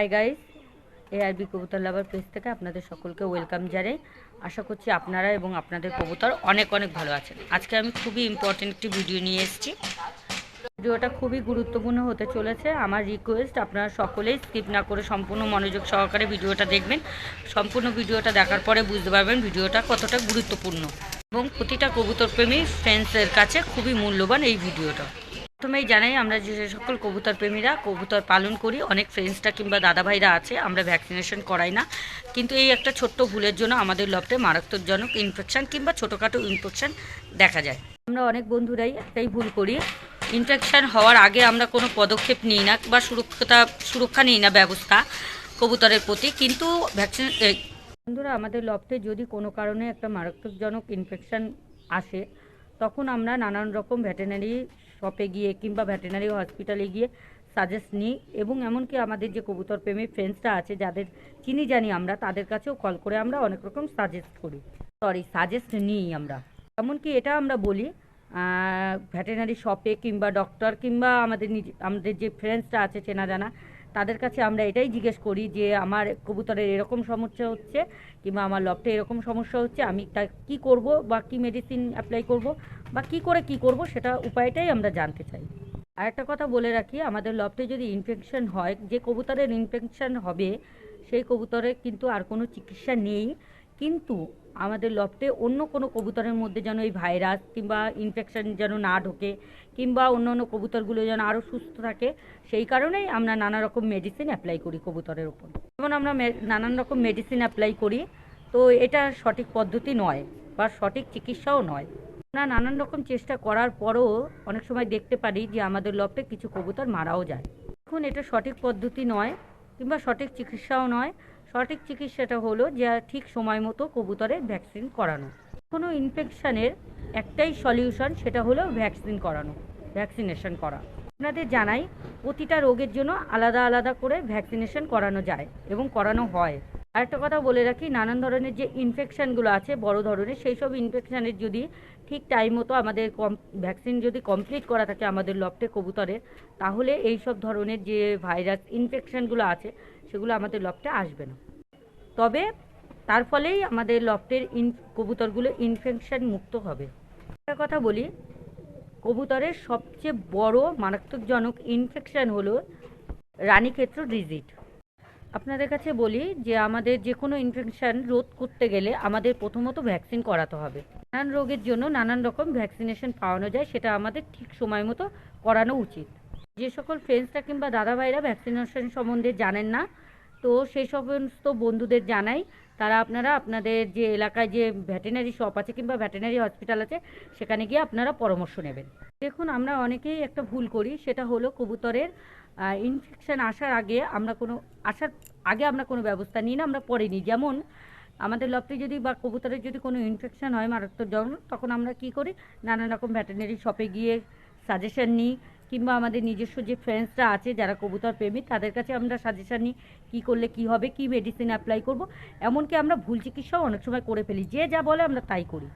Hi guys ARB কবুতর লাভার page থেকে আপনাদের সকলকে ওয়েলকাম জানাই। আশা করছি আপনারা এবং আপনাদের কবুতর অনেক অনেক ভালো আছেন। আজকে আমি খুবই ইম্পর্টেন্ট একটি ভিডিও নিয়ে এসেছি। ভিডিওটা খুবই গুরুত্বপূর্ণ হতে চলেছে। আমার রিকোয়েস্ট আপনারা সকলেই স্কিপ না করে সম্পূর্ণ মনোযোগ সহকারে ভিডিওটা দেখবেন। সম্পূর্ণ ভিডিওটা দেখার পরে বুঝতে পারবেন ভিডিওটা কতটা গুরুত্বপূর্ণ। এবং প্রতিটা কবুতর প্রেমী ফ্রেন্ডসের কাছে খুবই মূল্যবান এই ভিডিওটা প্রথমেই জানাই আমরা যে সকল কবুতর প্রেমীরা, কবুতর পালন করি, অনেক ফ্রেন্ডসটা কিংবা দাদাভাইরা আছে, আমরা ভ্যাকসিনেশন করাই না। কিন্তু এই একটা ছোট্ট ভুলের জন্য আমাদের লফটে মারাত্মকজনক ইনফেকশন কিংবা ছোটোখাটো ইনফেকশান দেখা যায়। আমরা অনেক বন্ধুরাই একটাই ভুল করি। ইনফেকশান হওয়ার আগে আমরা কোনো পদক্ষেপ নিই না বা সুরক্ষতা, সুরক্ষা নিই না ব্যবস্থা কবুতরের প্রতি। কিন্তু ভ্যাকসিন বন্ধুরা, আমাদের লফটে যদি কোনো কারণে একটা মারাত্মকজনক ইনফেকশান আসে, তখন আমরা নানান রকম ভেটেনারি শপে গিয়ে কিংবা ভেটেনারি হসপিটালে গিয়ে সাজেস্ট নিই এবং এমনকি আমাদের যে কবুতর প্রেমী ফ্রেন্ডসরা আছে, যাদের চিনি জানি আমরা, তাদের কাছেও কল করে আমরা অনেক রকম সাজেস্ট করি। সরি সাজেস্ট নিই আমরা। এমনকি এটা আমরা বলি ভেটেনারি শপে কিংবা ডক্টর কিংবা আমাদের নিজে, আমাদের যে ফ্রেন্ডসরা আছে, চেনা জানা তাদের কাছে আমরা এটাই জিজ্ঞেস করি যে, আমার কবুতরের এরকম সমস্যা হচ্ছে কিংবা আমার লফটে এরকম সমস্যা হচ্ছে, আমি তা কী করব বা কী মেডিসিন অ্যাপ্লাই করব বা কী করে কী করব? সেটা উপায়টাই আমরা জানতে চাই। আর একটা কথা বলে রাখি, আমাদের লফটে যদি ইনফেকশন হয়, যে কবুতরের ইনফেকশন হবে, সেই কবুতরের কিন্তু আর কোনো চিকিৎসা নেই। কিন্তু আমাদের লফটে অন্য কোনো কবুতরের মধ্যে যেন এই ভাইরাস কিংবা ইনফেকশন যেন না ঢোকে কিংবা অন্য অন্য কবুতরগুলো যেন আরও সুস্থ থাকে, সেই কারণেই আমরা নানা রকম মেডিসিন অ্যাপ্লাই করি কবুতরের উপর। যেমন আমরা নানান রকম মেডিসিন অ্যাপ্লাই করি, তো এটা সঠিক পদ্ধতি নয় বা সঠিক চিকিৎসাও নয়। আমরা নানান রকম চেষ্টা করার পরও অনেক সময় দেখতে পারি যে আমাদের লফটে কিছু কবুতর মারাও যায়। এখন এটা সঠিক পদ্ধতি নয় কিংবা সঠিক চিকিৎসাও নয় সঠিক চিকিৎসাটা হলো যে ঠিক সময় মতো কবুতরের ভ্যাকসিন করানো। কোনো ইনফেকশানের একটাই সলিউশন সেটা হলো ভ্যাকসিন করানো ভ্যাকসিনেশন করা। আপনাদের জানাই, প্রতিটা রোগের জন্য আলাদা আলাদা করে ভ্যাকসিনেশন করানো যায় এবং করানো হয়। আরেকটা কথা বলে রাখি, নানান ধরনের যে ইনফেকশানগুলো আছে, বড় ধরনের সেই সব ইনফেকশানের যদি ঠিক টাইম মতো আমাদের কম ভ্যাকসিন যদি কমপ্লিট করা থাকে আমাদের লফটে কবুতরের, তাহলে এই সব ধরনের যে ভাইরাস ইনফেকশানগুলো আছে সেগুলো আমাদের লফটে আসবে না। তবে তার ফলেই আমাদের লফটের ইন, কবুতরগুলো ইনফেকশন মুক্ত হবে। একটা কথা বলি, কবুতরের সবচেয়ে বড় মারাত্মকজনক ইনফেকশন হলো রানীক্ষেত্র ডিজিট আপনাদের কাছে বলি যে আমাদের যে কোনো ইনফেকশন রোধ করতে গেলে আমাদের প্রথমত ভ্যাকসিন করাতে হবে। নানান রোগের জন্য নানান রকম ভ্যাকসিনেশন পাওয়ানো যায়, সেটা আমাদের ঠিক সময় মতো করানো উচিত। যে সকল ফ্রেন্ডসরা কিংবা দাদাভাইরা ভ্যাকসিনেশন সম্বন্ধে জানেন না তো সেই সমস্ত বন্ধুদের জানাই। তারা আপনারা আপনাদের যে এলাকায় যে ভেটেনারি শপ আছে কিংবা ভেটেনারি হসপিটাল আছে, সেখানে গিয়ে আপনারা পরামর্শ নেবেন। দেখুন, আমরা অনেকেই একটা ভুল করি, সেটা হলো কবুতরের ইনফেকশান আসার আগে আমরা কোনো, আসার আগে আমরা কোনো ব্যবস্থা নিই না, আমরা পরে নিই। যেমন, আমাদের লফটে যদি বা কবুতরের যদি কোনো ইনফেকশান হয় মারাত্মকজনক তখন আমরা কি করি? নানান রকম ভেটেনারি শপে গিয়ে সাজেশন নিই। কিংবা আমাদের নিজস্ব যে ফ্রেন্ডসরা আছে, যারা কবুতর প্রেমী, তাদের কাছে আমরা সাজেশান নিই কী করলে কি হবে, কি মেডিসিন অ্যাপ্লাই করব। এমনকি আমরা ভুল চিকিৎসাও অনেক সময় করে ফেলি, যে যা বলে আমরা তাই করি।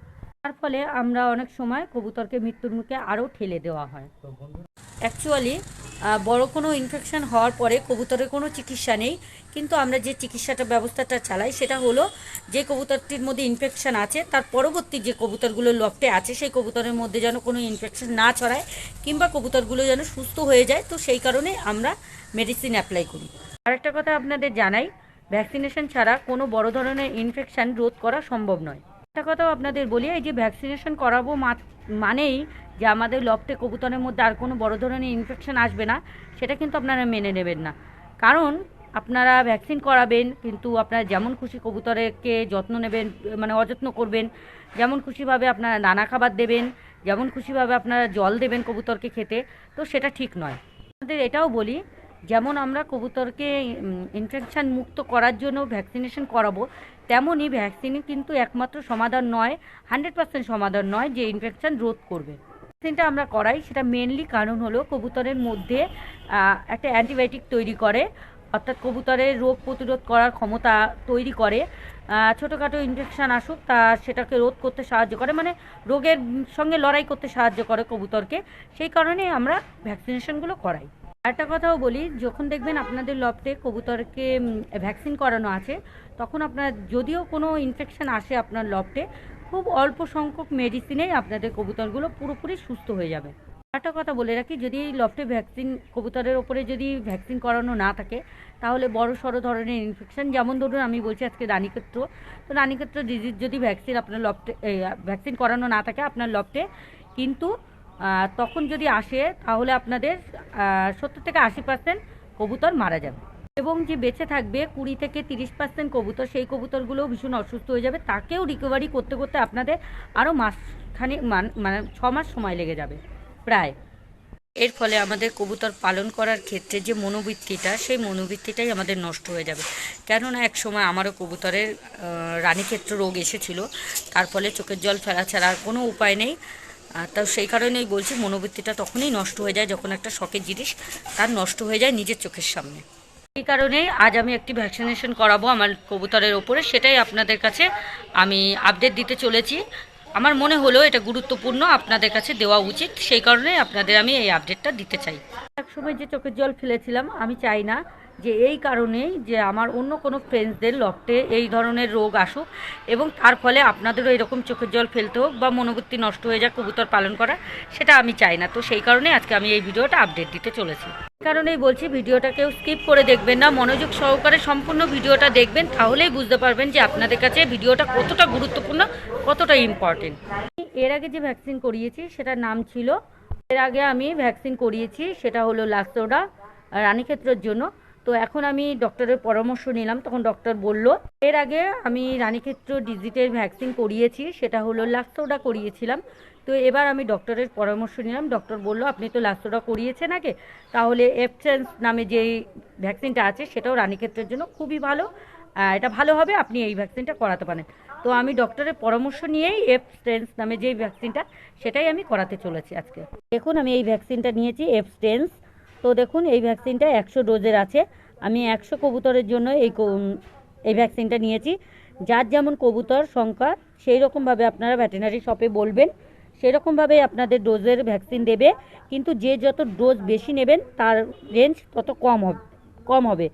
তার ফলে আমরা অনেক সময় কবুতরকে মৃত্যুর মুখে আরও ঠেলে দেওয়া হয়। অ্যাকচুয়ালি বড় কোনো ইনফেকশন হওয়ার পরে কবুতরের কোনো চিকিৎসা নেই। কিন্তু আমরা যে চিকিৎসাটা ব্যবস্থাটা চালাই সেটা হলো, যে কবুতরটির মধ্যে ইনফেকশন আছে, তার পরবর্তী যে কবুতরগুলো লফটে আছে, সেই কবুতরের মধ্যে যেন কোনো ইনফেকশন না ছড়ায় কিংবা কবুতরগুলো যেন সুস্থ হয়ে যায়, তো সেই কারণে আমরা মেডিসিন অ্যাপ্লাই করি। আরেকটা কথা আপনাদের জানাই ভ্যাকসিনেশন ছাড়া কোনো বড় ধরনের ইনফেকশান রোধ করা সম্ভব নয়। একটা কথাও আপনাদের বলি, এই যে ভ্যাকসিনেশন করাবো মানেই যে আমাদের লফটে কবুতরের মধ্যে আর কোনো বড় ধরনের ইনফেকশন আসবে না, সেটা কিন্তু আপনারা মেনে নেবেন না। কারণ আপনারা ভ্যাকসিন করাবেন, কিন্তু আপনারা যেমন খুশি কবুতরকে যত্ন নেবেন মানে অযত্ন করবেন, যেমন খুশিভাবে আপনারা নানা খাবার দেবেন, যেমন খুশিভাবে আপনারা জল দেবেন কবুতরকে খেতে, তো সেটা ঠিক নয়। আমাদের এটাও বলি যেমন আমরা কবুতরকে ইনফেকশন মুক্ত করার জন্য ভ্যাকসিনেশন করাবো, তেমনই ভ্যাকসিনই কিন্তু একমাত্র সমাধান নয় হান্ড্রেড পার্সেন্ট সমাধান নয় যে ইনফেকশান রোধ করবে। ভ্যাকসিনটা আমরা করাই, সেটা মেনলি কারণ হলো কবুতরের মধ্যে একটা অ্যান্টিবায়োটিক তৈরি করে, অর্থাৎ কবুতরের রোগ প্রতিরোধ করার ক্ষমতা তৈরি করে ছোটোখাটো ইনফেকশান আসুক, তা সেটাকে রোধ করতে সাহায্য করে মানে রোগের সঙ্গে লড়াই করতে সাহায্য করে কবুতরকে, সেই কারণে আমরা ভ্যাকসিনেশনগুলো করাই। একটা কথাও বলি, যখন দেখবেন আপনাদের লফটে কবুতরকে ভ্যাকসিন করানো আছে, তখন আপনার যদিও কোনো ইনফেকশন আসে আপনার লফটে, খুব অল্প সংখ্যক মেডিসিনেই আপনাদের কবুতরগুলো পুরোপুরি সুস্থ হয়ে যাবে। একটা কথা বলে রাখি, যদি এই লফটে ভ্যাকসিন কবুতরের ওপরে যদি ভ্যাকসিন করানো না থাকে, তাহলে বড় সড়ো ধরনের ইনফেকশন যেমন ধরুন আমি বলছি আজকে রানীক্ষেত্র। তো রানীক্ষেত্র ডিজিজ যদি ভ্যাকসিন আপনার লফটে ভ্যাকসিন করানো না থাকে আপনার লফটে, কিন্তু তখন যদি আসে, তাহলে আপনাদের সত্তর থেকে আশি পার্সেন্ট কবুতর মারা যাবে। এবং যে বেঁচে থাকবে, কুড়ি থেকে তিরিশ পার্সেন্ট কবুতর, সেই কবুতরগুলোও ভীষণ অসুস্থ হয়ে যাবে। তাকেও রিকভারি করতে করতে আপনাদের আরও মাসখানে মান- মানে ছ মাস সময় লেগে যাবে, প্রায়। এর ফলে আমাদের কবুতর পালন করার ক্ষেত্রে যে মনোবৃত্তিটা, সেই মনোবৃত্তিটাই আমাদের নষ্ট হয়ে যাবে। কেননা, এক সময় আমারও কবুতরের রানীক্ষেত্র রোগ এসেছিল। তার ফলে চোখের জল ফেলা ছাড়া আর কোনো উপায় নেই। আর তাও সেই কারণেই বলছি, মনোবৃত্তিটা তখনই নষ্ট হয়ে যায় যখন একটা শখের জিনিস তার নষ্ট হয়ে যায় নিজের চোখের সামনে। এই কারণে আজ আমি একটি ভ্যাকসিনেশন করাবো আমার কবুতরের ওপরে, সেটাই আপনাদের কাছে আমি আপডেট দিতে চলেছি। আমার মনে হলো এটা গুরুত্বপূর্ণ আপনাদের কাছে দেওয়া উচিত, সেই কারণে আপনাদের আমি এই আপডেটটা দিতে চাই। এক সময় যে চোখের জল ফেলেছিলাম, আমি চাই না যে এই কারণেই যে আমার অন্য কোনো ফ্রেন্ডসদের লফটে এই ধরনের রোগ আসুক এবং তার ফলে আপনাদেরও এরকম চোখের জল ফেলতে হোক বা মনোবৃত্তি নষ্ট হয়ে যাক কবুতর পালন করা, সেটা আমি চাই না। তো সেই কারণে আজকে আমি এই ভিডিওটা আপডেট দিতে চলেছি। কারণেই বলছি ভিডিওটা কেউ স্কিপ করে দেখবেন না, মনোযোগ সহকারে সম্পূর্ণ ভিডিওটা দেখবেন, তাহলেই বুঝতে পারবেন যে আপনাদের কাছে ভিডিওটা কতটা গুরুত্বপূর্ণ, কতটা ইম্পর্টেন্ট এর আগে যে ভ্যাকসিন করিয়েছি, সেটার নাম ছিল, এর আগে আমি ভ্যাকসিন করিয়েছি, সেটা হলো লাক্সোডা রানীক্ষেত্রের জন্য। তো এখন আমি ডক্টরের পরামর্শ নিলাম, তখন ডক্টর বলল, এর আগে আমি রানীক্ষেত্র ডিজিটের ভ্যাকসিন করিয়েছি, সেটা হলো লাক্সোডা করিয়েছিলাম। তো এবার আমি ডক্টরের পরামর্শ নিলাম ডক্টর বলল, আপনি তো লাক্সোডা করিয়েছেন আগে, তাহলে এফসেন্স নামে যেই ভ্যাকসিনটা আছে, সেটাও রানীক্ষেত্রের জন্য খুবই ভালো এটা ভালো হবে, আপনি এই ভ্যাকসিনটা করাতে পারেন। তো আমি ডক্টরের পরামর্শ নিয়েই এফ স্টেন্স নামে যেই ভ্যাকসিনটা সেটাই আমি করাতে চলেছি আজকে। দেখুন, আমি এই ভ্যাকসিনটা নিয়েছি এফ স্টেন্স তো দেখুন, এই ভ্যাকসিনটা একশো ডোজের আছে। আমি একশো কবুতরের জন্য এই এই ভ্যাকসিনটা নিয়েছি। যার যেমন কবুতর সংখ্যা, সেই রকমভাবে আপনারা ভেটেনারি শপে বলবেন সেই রকমভাবে আপনাদের ডোজের ভ্যাকসিন দেবে। কিন্তু যে যত ডোজ বেশি নেবেন, তার রেঞ্জ তত কম হবে কম হবে।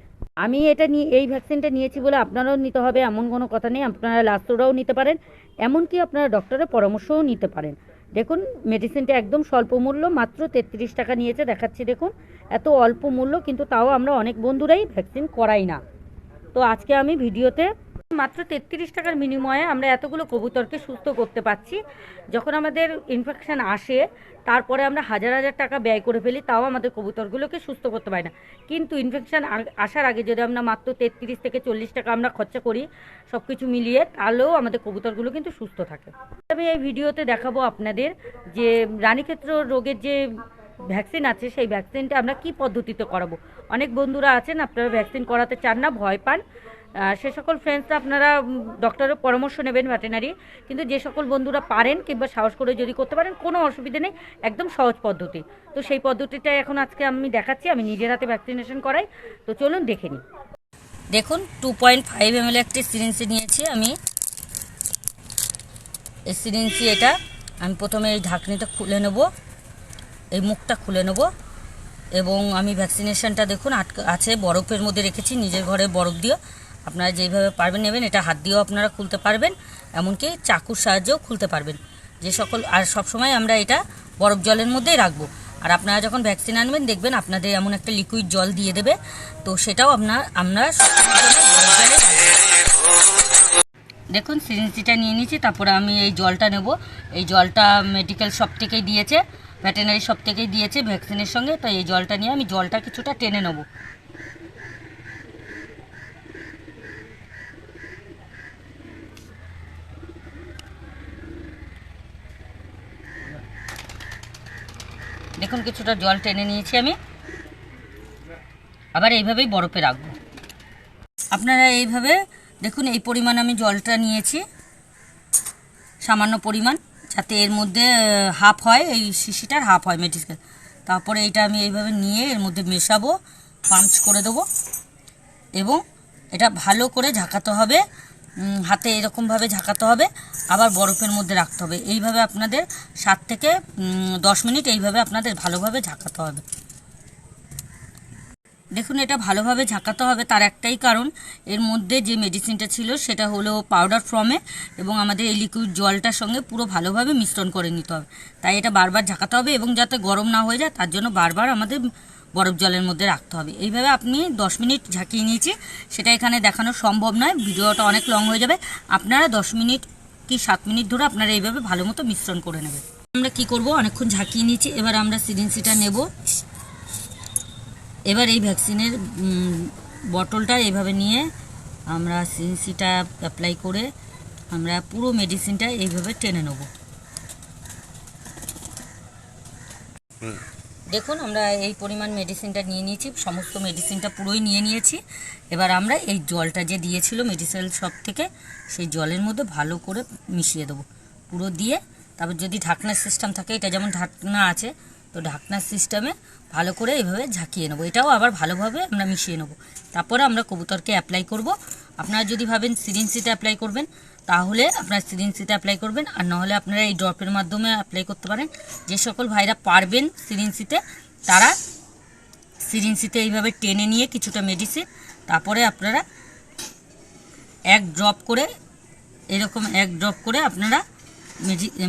আমি এটা নিয়ে, এই ভ্যাকসিনটা নিয়েছি বলে আপনারাও নিতে হবে, এমন কোনো কথা নেই। আপনারা লাস্তোরাও নিতে পারেন। এমনকি আপনারা ডক্টরের পরামর্শও নিতে পারেন। দেখুন মেডিসিনটা একদম স্বল্প মূল্য, মাত্র তেত্রিশ টাকা নিয়েছে, দেখাচ্ছি দেখুন। এত অল্প মূল্য, কিন্তু তাও আমরা অনেক বন্ধুরাই ভ্যাকসিন করাই না। তো আজকে আমি ভিডিওতে মাত্র তেত্রিশ টাকার বিনিময়ে আমরা এতগুলো কবুতরকে সুস্থ করতে পারছি। যখন আমাদের ইনফেকশন আসে, তারপরে আমরা হাজার হাজার টাকা ব্যয় করে ফেলি, তাও আমাদের কবুতরগুলোকে সুস্থ করতে পারি না। কিন্তু ইনফেকশন আসার আগে যদি আমরা মাত্র তেত্রিশ থেকে চল্লিশ টাকা আমরা খরচা করি সব কিছু মিলিয়ে, তাহলেও আমাদের কবুতরগুলো কিন্তু সুস্থ থাকে। আমি এই ভিডিওতে দেখাবো আপনাদের যে রানীক্ষেত্র রোগের যে ভ্যাকসিন আছে, সেই ভ্যাকসিনটা আমরা কি পদ্ধতিতে করাবো। অনেক বন্ধুরা আছেন, আপনারা ভ্যাকসিন করাতে চান না, ভয় পান। সে সকল ফ্রেন্ডসরা আপনারা ডক্টরের পরামর্শ নেবেন ভেটেনারি কিন্তু যে সকল বন্ধুরা পারেন কিংবা সাহস করে যদি করতে পারেন, কোনো অসুবিধে নেই, একদম সহজ পদ্ধতি। তো সেই পদ্ধতিটা এখন আজকে আমি দেখাচ্ছি, আমি নিজের হাতে ভ্যাকসিনেশন করাই। তো চলুন দেখে নিই। দেখুন টু পয়েন্ট ফাইভ এম একটি সিরিঞ্জে নিয়েছি আমি। এই সিরিঞ্জি এটা আমি প্রথমে এই ঢাকনিটা খুলে নেব, এই মুখটা খুলে নেব এবং আমি ভ্যাকসিনেশনটা দেখুন, আটকা, আছে বরফের মধ্যে রেখেছি, নিজের ঘরে বরফ দিয়ে আপনারা যেইভাবে পারবেন নেবেন, এটা হাত দিয়েও আপনারা খুলতে পারবেন, এমনকি চাকুর সাহায্যেও খুলতে পারবেন। যে সকল, আর সবসময় আমরা এটা বরফ জলের মধ্যেই রাখব। আর আপনারা যখন ভ্যাকসিন আনবেন, দেখবেন আপনাদের এমন একটা লিকুইড জল দিয়ে দেবে। তো সেটাও আপনার আমরা। দেখুন সিরিঞ্জিটা নিয়ে নিয়েছি, তারপরে আমি এই জলটা নেব। এই জলটা মেডিকেল শপ থেকেই দিয়েছে ভেটেনারি শপ থেকেই দিয়েছে ভ্যাকসিনের সঙ্গে। তো এই জলটা নিয়ে আমি জলটা কিছুটা টেনে নেব। দেখুন কিছুটা জল টেনে নিয়েছি আমি। আবার এইভাবেই বরফে রাখব। আপনারা এইভাবে দেখুন, এই পরিমাণ আমি জলটা নিয়েছি। সামান্য পরিমাণ, যাতে এর মধ্যে হাফ হয়, এই শিশিটার হাফ হয় মেডিকেল তারপরে এটা আমি এইভাবে নিয়ে এর মধ্যে মেশাবো পাম্পস করে দেবো। এবং এটা ভালো করে ঝাঁকাতে হবে। হাতে এরকমভাবে ঝাঁকাতে হবে, আবার বরফের মধ্যে রাখতে হবে। এইভাবে আপনাদের সাত থেকে দশ মিনিট এইভাবে আপনাদের ভালোভাবে ঝাঁকাতে হবে। দেখুন, এটা ভালোভাবে ঝাঁকাতে হবে। তার একটাই কারণ, এর মধ্যে যে মেডিসিনটা ছিল, সেটা হলো পাউডার ফর্মে এবং আমাদের এই লিকুইড জলটার সঙ্গে পুরো ভালোভাবে মিশ্রণ করে নিতে হবে। তাই এটা বারবার ঝাঁকাতে হবে, এবং যাতে গরম না হয়ে যায়, তার জন্য বারবার আমাদের বরফ জলের মধ্যে রাখতে হবে। এইভাবে আপনি দশ মিনিট ঝাঁকিয়ে নিয়েছি। সেটা এখানে দেখানো সম্ভব নয়। ভিডিওটা অনেক লং হয়ে যাবে। আপনারা দশ মিনিট কি সাত মিনিট ধরে আপনারা এইভাবে ভালো মতো মিশ্রণ করে নেবেন। আমরা কি করব? অনেকক্ষণ ঝাঁকিয়ে নিয়েছি। এবার আমরা সিরিঞ্জিটা নেব। এবার এই ভ্যাকসিনের বটলটা এইভাবে নিয়ে আমরা সিনসিটা অ্যাপ্লাই করে আমরা পুরো মেডিসিনটা এইভাবে টেনে নেব। দেখুন, আমরা এই পরিমাণ মেডিসিনটা নিয়ে নিয়েছি, সমস্ত মেডিসিনটা পুরোই নিয়ে নিয়েছি। এবার আমরা এই জলটা যে দিয়েছিল মেডিসিন শপ থেকে, সেই জলের মধ্যে ভালো করে মিশিয়ে দেবো। পুরো দিয়ে, তারপর যদি ঢাকনার সিস্টেম থাকে, এটা যেমন ঢাকনা আছে, তো ঢাকনার সিস্টেমে ভালো করে এইভাবে ঝাঁকিয়ে নেব। এটাও আবার ভালোভাবে আমরা মিশিয়ে নেব। তারপরে আমরা কবুতরকে অ্যাপ্লাই করব। আপনারা যদি ভাবেন সিরিঞ্জিতে অ্যাপ্লাই করবেন তাহলে আপনার সিরিঞ্জিতে অ্যাপ্লাই করবেন, আর নাহলে আপনারা এই ড্রপের মাধ্যমে অ্যাপ্লাই করতে পারেন। যে সকল ভাইরা পারবেন সিরিঞ্জিতে তারা সিরিঞ্জিতে এইভাবে টেনে নিয়ে কিছুটা মেডিসিন তারপরে আপনারা এক ড্রপ করে, এরকম এক ড্রপ করে আপনারা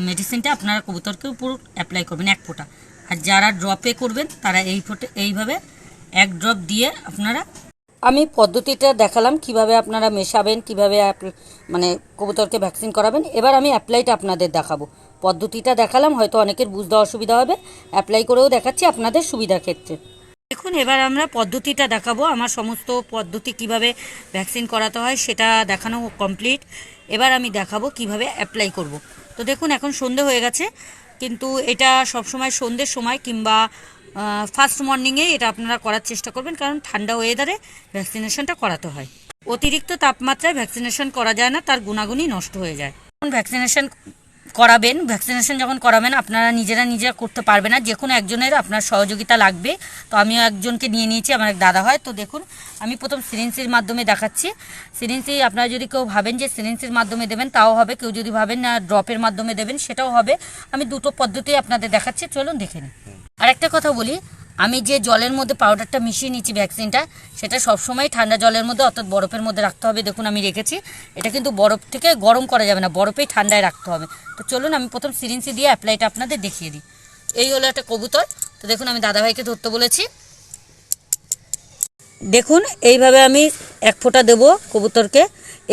মেডিসিনটা আপনারা কবুতরকে উপর অ্যাপ্লাই করবেন এক ফোঁটা। আর যারা ড্রপে করবেন, তারা এই ফোটে, এইভাবে এক ড্রপ দিয়ে আপনারা আমি পদ্ধতিটা দেখালাম, কীভাবে আপনারা মেশাবেন, কীভাবে মানে কবুতরকে ভ্যাকসিন করাবেন। এবার আমি অ্যাপ্লাইটা আপনাদের দেখাবো। পদ্ধতিটা দেখালাম, হয়তো অনেকের বুঝতে অসুবিধা হবে। অ্যাপ্লাই করেও দেখাচ্ছি আপনাদের সুবিধার ক্ষেত্রে। দেখুন, এবার আমরা পদ্ধতিটা দেখাবো। আমার সমস্ত পদ্ধতি কীভাবে ভ্যাকসিন করাতে হয়, সেটা দেখানো কমপ্লিট এবার আমি দেখাবো কীভাবে অ্যাপ্লাই করব। তো দেখুন, এখন সন্ধে হয়ে গেছে। কিন্তু এটা সবসময় সন্ধ্যের সময় কিংবা ফার্স্ট মর্নিংয়ে এটা আপনারা করার চেষ্টা করবেন, কারণ ঠান্ডা ওয়েদারে ভ্যাকসিনেশনটা করাতে হয়। অতিরিক্ত তাপমাত্রায় ভ্যাকসিনেশন করা যায় না, তার গুণাগুণই নষ্ট হয়ে যায়। ভ্যাকসিনেশন করাবেন ভ্যাকসিনেশন যখন করাবেন, আপনারা নিজেরা নিজেরা করতে পারবে না, যে কোনো একজনের আপনার সহযোগিতা লাগবে। তো আমিও একজনকে নিয়ে নিয়েছি, আমার এক দাদা হয়। তো দেখুন, আমি প্রথম সিরিঞ্জের মাধ্যমে দেখাচ্ছি। সিরিঞ্জে আপনারা যদি কেউ ভাবেন যে সিরিঞ্জের মাধ্যমে দেবেন, তাও হবে। কেউ যদি ভাবেন না ড্রপের মাধ্যমে দেবেন, সেটাও হবে। আমি দুটো পদ্ধতি আপনাদের দেখাচ্ছি, চলুন দেখে নিন আর একটা কথা বলি, আমি যে জলের মধ্যে পাউডারটা মিশিয়ে নিচ্ছি ভ্যাকসিনটা সেটা সবসময় ঠান্ডা জলের মধ্যে, অর্থাৎ বরফের মধ্যে রাখতে হবে, দেখুন আমি রেখেছি। এটা কিন্তু বরফ থেকে গরম করা যাবে না, বরফেই ঠান্ডায় রাখতে হবে। তো চলুন আমি প্রথম সিরিঞ্জে দিয়ে অ্যাপ্লাইটা আপনাদের দেখিয়ে দিই। এই হলো একটা কবুতর, তো দেখুন আমি দাদাভাইকে ধরতে বলেছি। দেখুন, এইভাবে আমি এক ফোঁটা দেবো কবুতরকে।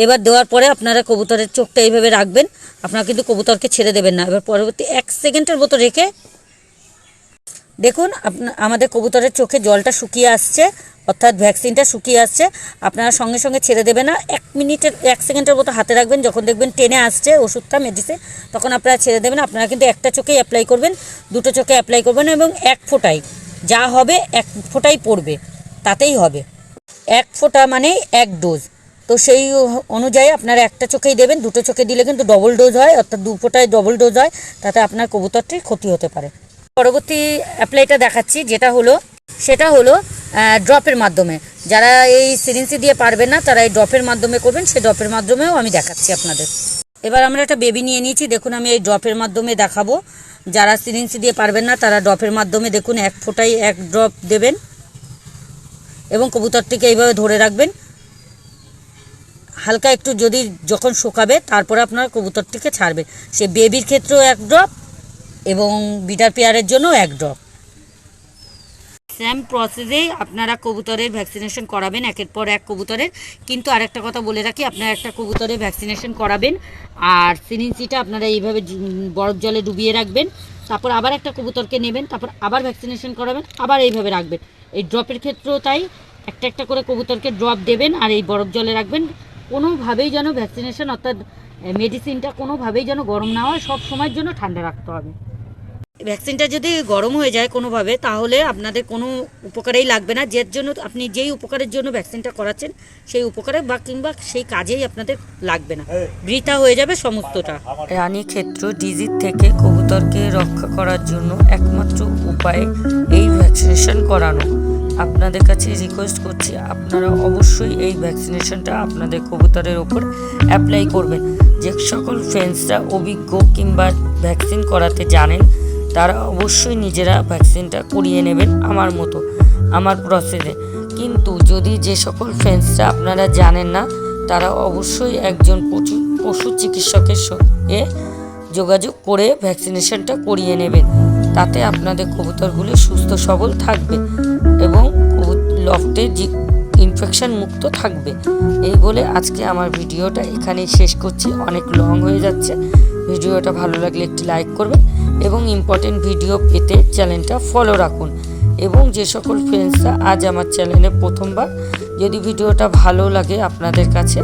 এবার দেওয়ার পরে আপনারা কবুতরের চোখটা এইভাবে রাখবেন, আপনারা কিন্তু কবুতরকে ছেড়ে দেবেন না। এবার পরবর্তী এক সেকেন্ডের মতো রেখে দেখুন আমাদের কবুতরের চোখে জলটা শুকিয়ে আসছে, অর্থাৎ ভ্যাকসিনটা শুকিয়ে আসছে। আপনারা সঙ্গে সঙ্গে ছেড়ে দেবে না, এক মিনিটের, এক সেকেন্ডের মতো হাতে রাখবেন, যখন দেখবেন টেনে আসছে ওষুধটা মেডিসিন তখন আপনারা ছেড়ে দেবেন। আপনারা কিন্তু একটা চোখেই অ্যাপ্লাই করবেন, দুটো চোখে অ্যাপ্লাই করবেন এবং এক ফোঁটাই। যা হবে এক ফোঁটাই পড়বে, তাতেই হবে। এক ফোঁটা মানেই এক ডোজ তো সেই অনুযায়ী আপনারা একটা চোখেই দেবেন, দুটো চোখে দিলে কিন্তু ডবল ডোজ হয়, অর্থাৎ দু ফোঁটায় ডবল ডোজ হয়, তাতে আপনার কবুতরটির ক্ষতি হতে পারে। পরবর্তী অ্যাপ্লাইটা দেখাচ্ছি, যেটা হলো, সেটা হলো ড্রপের মাধ্যমে। যারা এই সিরিঞ্জি দিয়ে পারবেন না, তারা এই ড্রপের মাধ্যমে করবেন, সেই ড্রপের মাধ্যমেও আমি দেখাচ্ছি আপনাদের। এবার আমরা একটা বেবি নিয়ে নিয়েছি, দেখুন আমি এই ড্রপের মাধ্যমে দেখাবো। যারা সিরিঞ্জি দিয়ে পারবেন না, তারা ড্রপের মাধ্যমে দেখুন, এক ফোঁটাই এক ড্রপ দেবেন। এবং কবুতরটিকে এইভাবে ধরে রাখবেন। হালকা একটু যদি যখন শুকাবে, তারপরে আপনারা কবুতরটিকে ছাড়বেন সে বেবির ক্ষেত্রেও এক ড্রপ এবং বিটার পেয়ারের জন্য এক ড্রপ। সেম প্রসেসেই আপনারা কবুতরের ভ্যাকসিনেশন করাবেন, একের পর এক কবুতরের। কিন্তু আরেকটা কথা বলে রাখি, আপনারা একটা কবুতরের ভ্যাকসিনেশন করাবেন, আর সিরিঞ্জিটা আপনারা এইভাবে বরফ জলে ডুবিয়ে রাখবেন, তারপর আবার একটা কবুতরকে নেবেন, তারপর আবার ভ্যাকসিনেশন করাবেন, আবার এইভাবে রাখবেন। এই ড্রপের ক্ষেত্রেও তাই, একটা একটা করে কবুতরকে ড্রপ দেবেন আর এই বরফ জলে রাখবেন। কোনোভাবেই যেন ভ্যাকসিনেশন অর্থাৎ মেডিসিনটা কোনোভাবেই যেন গরম না হয়, সব সময়ের জন্য ঠান্ডা রাখতে হবে। ভ্যাকসিনটা যদি গরম হয়ে যায় কোনোভাবে তাহলে আপনাদের কোনো উপকারেই লাগবে না। যের জন্য আপনি যেই উপকারের জন্য ভ্যাকসিনটা করাচ্ছেন সেই উপকারে বা কিংবা সেই কাজেই আপনাদের লাগবে না। বৃথা হয়ে যাবে সমস্তটা। রানী ক্ষেত্র ডিজিজ থেকে কবুতরকে রক্ষা করার জন্য একমাত্র উপায় এই ভ্যাকসিনেশন করানো। আপনাদের কাছে রিকোয়েস্ট করছি আপনারা অবশ্যই এই ভ্যাকসিনেশনটা আপনাদের কবুতরের ওপর অ্যাপ্লাই করবেন। যে সকল ফ্রেন্ডসরা অভিজ্ঞ কিংবা ভ্যাকসিন করাতে জানেন তারা অবশ্যই নিজেরা ভ্যাকসিনটা করিয়ে নেবেন আমার মতো, আমার প্রসেসে কিন্তু যদি যে সকল ফ্রেন্ডসরা আপনারা জানেন না, তারা অবশ্যই একজন পশু পশু চিকিৎসকের সঙ্গে যোগাযোগ করে ভ্যাকসিনেশনটা করিয়ে নেবেন। তাতে আপনাদের কবুতরগুলি সুস্থ, সবল থাকবে এবং লফটে ইনফেকশন মুক্ত থাকবে। এই বলে আজকে আমার ভিডিওটা এখানেই শেষ করছি। অনেক লং হয়ে যাচ্ছে। ভিডিওটা ভালো লাগলে একটি লাইক করবেন এবং ইম্পর্টেন্ট ভিডিও পেতে চ্যানেলটা ফলো রাখুন। এবং যে সকল ফ্রেন্ডসরা আজ আমার চ্যানেলে প্রথমবার, যদি ভিডিওটা ভালো লাগে আপনাদের কাছে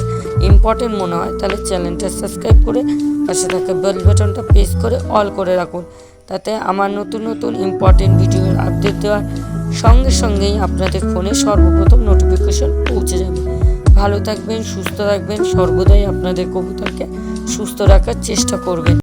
ইম্পর্টেন্ট মনে হয়, তাহলে চ্যানেলটা সাবস্ক্রাইব করে পাশে থাকা বেল বাটনটা প্রেস করে অল করে রাখুন। তাতে আমার নতুন নতুন ইম্পর্টেন্ট ভিডিওর আপডেট দেওয়ার সঙ্গে সঙ্গেই আপনাদের ফোনে সর্বপ্রথম নোটিফিকেশন পৌঁছে যাবে। ভালো থাকবেন, সুস্থ থাকবেন, সর্বদাই আপনাদের কবুতরকে সুস্থ রাখার চেষ্টা করবেন